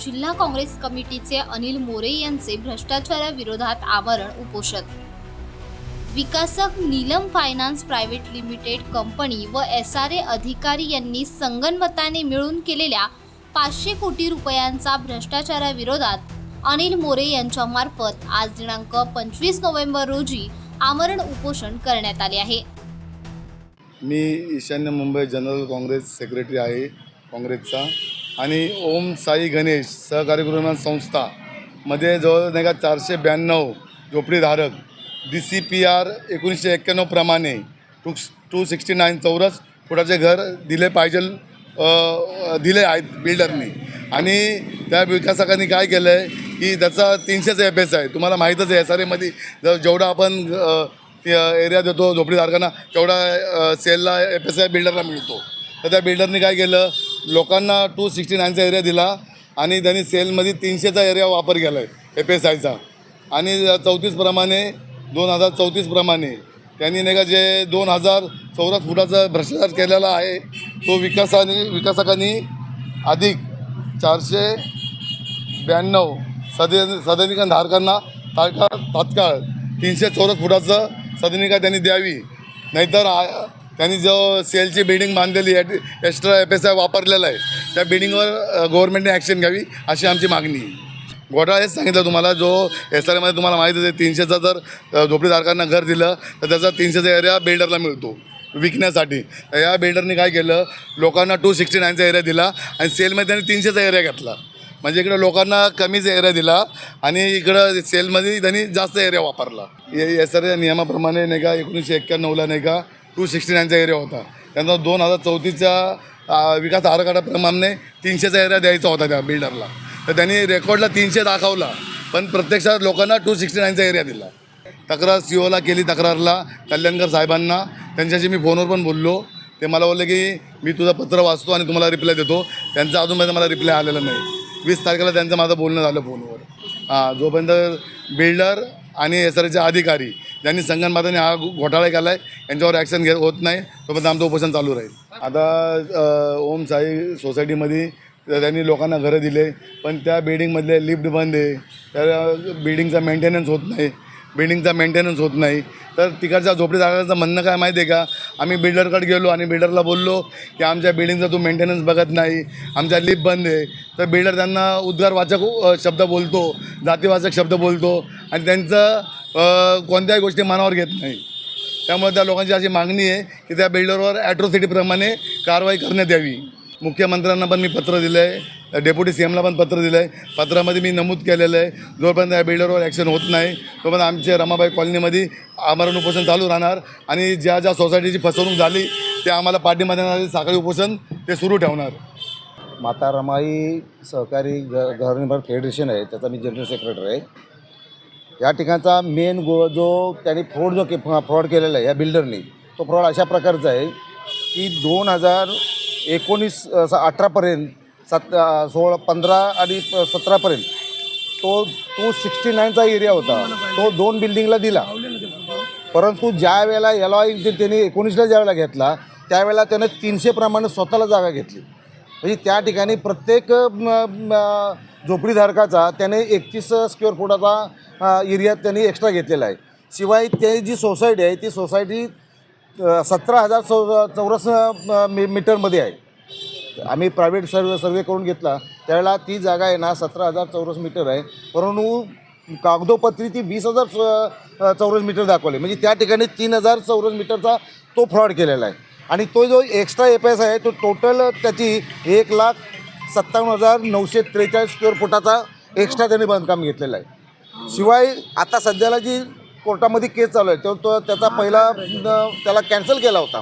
जिल्हा काँग्रेस कमिटीचे अनिल मोरे यांचे भ्रष्टाचाराविरोधात आवरण उपोषण. विकासक Neelam finance private limited company व एस आर ए अधिकारी यांनी संगनमताने मिळून केलेल्या पाचशे कोटी रुपयांचा भ्रष्टाचाराविरोधात अनिल मोरे यांच्यामार्फत आज दिनांक पंचवीस नोव्हेंबर रोजी आमरण उपोषण करण्यात आले आहे. मी ईशान्य मुंबई जनरल काँग्रेस सेक्रेटरी आहे काँग्रेसचा. आणि ओम साई गणेश सहकारी गृहनिर्माण संस्थामध्ये जवळ नाही का चारशे ब्याण्णव झोपडीधारक डी सी पी आर एकोणीसशे एक्क्याण्णवप्रमाणे टू टू सिक्स्टी नाईन चौरस फुटाचे घर दिले पाहिजे दिले आहेत बिल्डरनी. आणि त्या विकासकांनी काय केलं आहे की त्याचा तीनशेचा एफ एस आहे. तुम्हाला माहीतच आहे एस आर एमध्ये जर जेवढा आपण ते एरिया देतो झोपडीधारकांना तेवढा सेलला एफ एस आय बिल्डरला मिळतो. तर त्या बिल्डरनी काय केलं लोकांना टू सिक्स्टी नाईनचा एरिया दिला आणि त्यांनी सेलमध्ये तीनशेचा एरिया वापर केला आहे एफ एस आयचा. आणि चौतीसप्रमाणे दोन हजार चौतीसप्रमाणे त्यांनी नाही का जे दोन हजार चौरस फुटाचा भ्रष्टाचार केलेला आहे तो विकासाने विकासकांनी अधिक चारशे ब्याण्णव सदे सदनिका धारकांना तात्काळ तात्काळ तीनशे चौरस फुटाचं सदनिका त्यांनी द्यावी. नाहीतर आ- त्यांनी जो सेलची बिल्डिंग बांधलेली आहे एक्स्ट्रा एफ एस आय वापरलेला आहे त्या बिल्डिंगवर गव्हर्नमेंटने ॲक्शन घ्यावी अशी आमची मागणी आहे. घोटाळा हेच सांगितलं तुम्हाला जो एस आर एमध्ये तुम्हाला माहिती आहे तीनशेचा जर झोपडीधारकांना घर दिलं तर त्याचा तीनशेचा एरिया बिल्डरला मिळतो विकण्यासाठी. तर या बिल्डरने काय केलं लोकांना टू सिक्स्टी नाईनचा एरिया दिला आणि सेलमध्ये त्यांनी तीनशेचा एरिया घेतला. म्हणजे इकडं लोकांना कमीच एरिया दिला आणि इकडं सेलमध्ये त्यांनी जास्त एरिया वापरला. एस आर नियमाप्रमाणे नाही का एकोणीसशे एक्क्याण्णवला नाही का टू सिक्स्टी नाईनचा एरिया होता. त्यांना दोन हजार चौतीसच्या विकास आराखड्याप्रमाणे तीनशेचा एरिया द्यायचा होता त्या बिल्डरला तर त्यांनी रेकॉर्डला तीनशे दाखवला पण प्रत्यक्षात लोकांना टू सिक्स्टी नाईनचा एरिया दिला. तक्रार सी ओला केली तक्रारला कल्याणकर साहेबांना. त्यांच्याशी मी फोनवर पण बोललो. ते मला बोलले की मी तुझं पत्र वाचतो आणि तुम्हाला रिप्लाय देतो. त्यांचा अजूनपर्यंत मला रिप्लाय आलेला नाही. वीस तारखेला त्यांचं माझं बोलणं झालं फोनवर हां जोपर्यंत बिल्डर आणि एस आरचे अधिकारी ज्यांनी संगणमाताने हा घोटाळा केला आहे यांच्यावर ॲक्शन घे होत नाही तोपर्यंत आमचं उपोषण चालू राहील. आता ओम साई सोसायटीमध्ये त्यांनी लोकांना घरं दिले पण त्या बिल्डिंगमधले लिफ्ट बंद आहे. त्या बिल्डिंगचा मेंटेनन्स होत नाही. बिल्डिंगचा मेंटेनन्स होत नाही. तर तिकडच्या झोपडी जागाचं म्हणणं काय माहिती आहे का? आम्ही बिल्डरकडे गेलो आणि बिल्डरला बोललो की आमच्या बिल्डिंगचा तू मेंटेनन्स बघत नाही. आमच्या लिफ्ट बंद आहे. तर बिल्डर त्यांना उद्गारवाचक शब्द बोलतो जातीवाचक शब्द बोलतो आणि त्यांचं कोणत्याही गोष्टी मनावर घेत नाही. त्यामुळे त्या लोकांची अशी मागणी आहे की त्या बिल्डरवर ॲट्रॉसिटीप्रमाणे कारवाई करण्यात यावी. मुख्यमंत्र्यांना पण मी पत्र दिलं आहे डेप्युटी सी एमला पण पत्र दिलं आहे पत्रामध्ये मी नमूद केलेलं आहे जोपर्यंत या बिल्डरवर ॲक्शन होत नाही तोपर्यंत आमचे रमाबाई कॉलनीमध्ये आमरण उपोषण चालू राहणार आणि ज्या ज्या सोसायटीची फसवणूक झाली ते आम्हाला पाठिंबा देणारे साखळी उपोषण ते सुरू ठेवणार. माता रमाई सहकारी ग घरनिर्माण फेडरेशन आहे त्याचा मी जनरल सेक्रेटरी आहे. या ठिकाणचा मेन गो जो त्याने फ्रॉड जो के फ्रॉड केलेला आहे या बिल्डरनी तो फ्रॉड अशा प्रकारचा आहे की दोन हजार एकोणीस अठरापर्यंत सत सोळा पंधरा आणि सतरापर्यंत तो टू सिक्स्टी नाईनचा एरिया होता. तो दोन बिल्डिंगला दिला. परंतु ज्या वेळेला एल आय त्यांनी एकोणीसला ज्या वेळेला घेतला त्यावेळेला त्यानं तीनशेप्रमाणे स्वतःला जागा घेतली. म्हणजे त्या ठिकाणी प्रत्येक झोपडीधारकाचा त्याने एकतीस स्क्वेअर फुटाचा एरिया त्यांनी एक्स्ट्रा घेतलेला आहे. शिवाय ते जी सोसायटी आहे ती सोसायटी सतरा हजार चौ चौरस मी मीटरमध्ये आहे. आम्ही प्रायव्हेट सर्वे सर्वे करून घेतला. त्यावेळेला ती जागा आहे ना सतरा हजार चौरस मीटर आहे. परंतु कागदोपत्री ती वीस हजार चौरस मीटर दाखवले. म्हणजे त्या ठिकाणी तीन हजार चौरस मीटरचा तो फ्रॉड केलेला आहे. आणि तो जो एक्स्ट्रा एफ एस आहे तो टोटल त्याची एक लाख सत्तावन्न हजार नऊशे त्रेचाळीस स्क्वेअर फुटाचा एक्स्ट्रा त्यांनी बांधकाम घेतलेलं आहे. शिवाय आता सध्याला जी कोर्टामध्ये केस चालू आहे तो तो त्याचा पहिला त्याला कॅन्सल केला होता.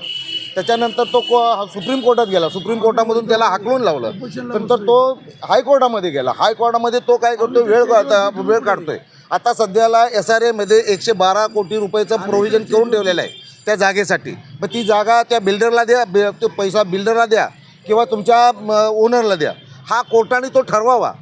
त्याच्यानंतर तो को सुप्रीम कोर्टात गेला. सुप्रीम कोर्टामधून त्याला हाकलून लावलं. नंतर तो हायकोर्टामध्ये गेला. हायकोर्टामध्ये तो काय करतो वेळ काढता वेळ काढतोय. आता सध्याला एस आर एमध्ये एकशे बारा कोटी रुपयाचं प्रोव्हिजन करून ठेवलेलं आहे त्या जागेसाठी. मग ती जागा त्या बिल्डरला द्या बि- तो पैसा बिल्डरला द्या किंवा तुमच्या ओनरला द्या. हा कोर्टाने तो ठरवावा.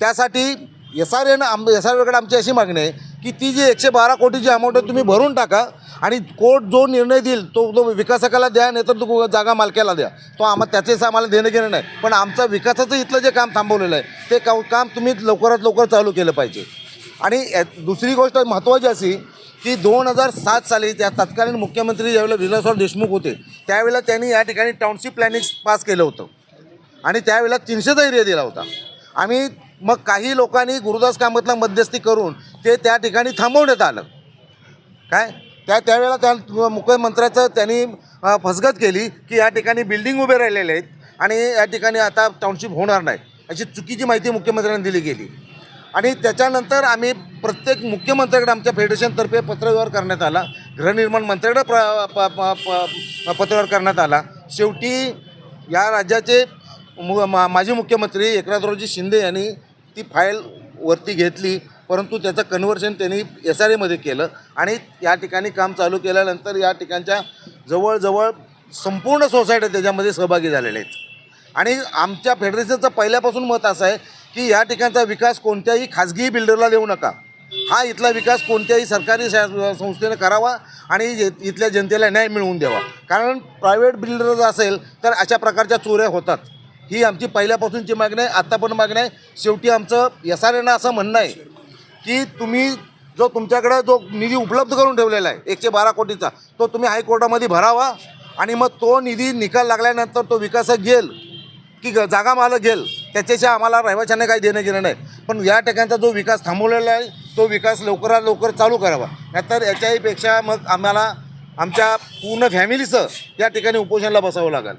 त्यासाठी एस आर एनं आम एस आर एकडे आमची अशी मागणी आहे की ती जी एकशे बारा कोटीची अमाऊंट आहे तुम्ही भरून टाका आणि कोर्ट जो निर्णय देईल तो तो विकासकाला द्या नाही तर तो जागा मालक्याला द्या. तो आम्हा त्याचेच आम्हाला देणं घेणं नाही. पण आमचं विकासाचं इथलं जे काम थांबवलेलं आहे ते का काम तुम्ही लवकरात लवकर चालू केलं पाहिजे. आणि दुसरी गोष्ट महत्त्वाची अशी की दोन हजार सात साली त्या तत्कालीन मुख्यमंत्री ज्यावेळेला विलासराव देशमुख होते त्यावेळेला त्यांनी या ठिकाणी टाउनशिप प्लॅनिंग पास केलं होतं. आणि त्यावेळेला तीनशेचा एरिया दिला होता. आम्ही मग काही लोकांनी गुरुदास कामतला मध्यस्थी करून ते त्या ठिकाणी थांबवण्यात आलं. काय? त्या त्यावेळेला त्या मुख्यमंत्र्याचं त्यांनी फसगत केली की या ठिकाणी बिल्डिंग उभे राहिलेले आहेत आणि या ठिकाणी आता टाउनशिप होणार नाही. अशी चुकीची माहिती मुख्यमंत्र्यांनी दिली गेली. आणि त्याच्यानंतर आम्ही प्रत्येक मुख्यमंत्र्याकडे आमच्या फेडरेशनतर्फे पत्रव्यवहार करण्यात आला. गृहनिर्माण मंत्र्याकडे प्र प- प- प- पत्रव्यवहार करण्यात आला. शेवटी या राज्याचे मु मा माजी मुख्यमंत्री एकनाथरावजी शिंदे यांनी ती फाईल वरती घेतली परंतु त्याचं कन्व्हर्शन त्यांनी एस आर एमध्ये केलं आणि या ठिकाणी काम चालू केल्यानंतर या ठिकाणच्या जवळजवळ संपूर्ण सोसायट्या त्याच्यामध्ये सहभागी झालेल्या आहेत. आणि आमच्या फेडरेशनचं पहिल्यापासून मत असं आहे की या ठिकाणचा विकास कोणत्याही खाजगी बिल्डरला देऊ नका. हा इथला विकास कोणत्याही सरकारी शा- संस्थेनं करावा आणि इथल्या जनतेला न्याय मिळवून द्यावा. कारण प्रायव्हेट बिल्डर जर असेल तर अशा प्रकारच्या चोऱ्या होतात. ही आमची पहिल्यापासूनची मागणी आहे आत्ता पण मागणी आहे. शेवटी आमचं एस आर एनं असं म्हणणं आहे की तुम्ही जो तुमच्याकडं जो निधी उपलब्ध करून ठेवलेला आहे एकशे बारा कोटीचा तो तुम्ही हायकोर्टामध्ये भरावा आणि मग तो निधी निकाल लागल्यानंतर तो विकासक घेईल की ग- जागा मालक घेईल त्याच्याशी आम्हाला रहिवाशांना काही देणं घेणं नाही. पण या ठिकाणचा जो विकास थांबवलेला आहे तो विकास लवकरात लवकर चालू करावा. नाहीतर याच्याहीपेक्षा मग आम्हाला आमच्या पूर्ण फॅमिलीचं या ठिकाणी उपोषणाला बसावं लागेल.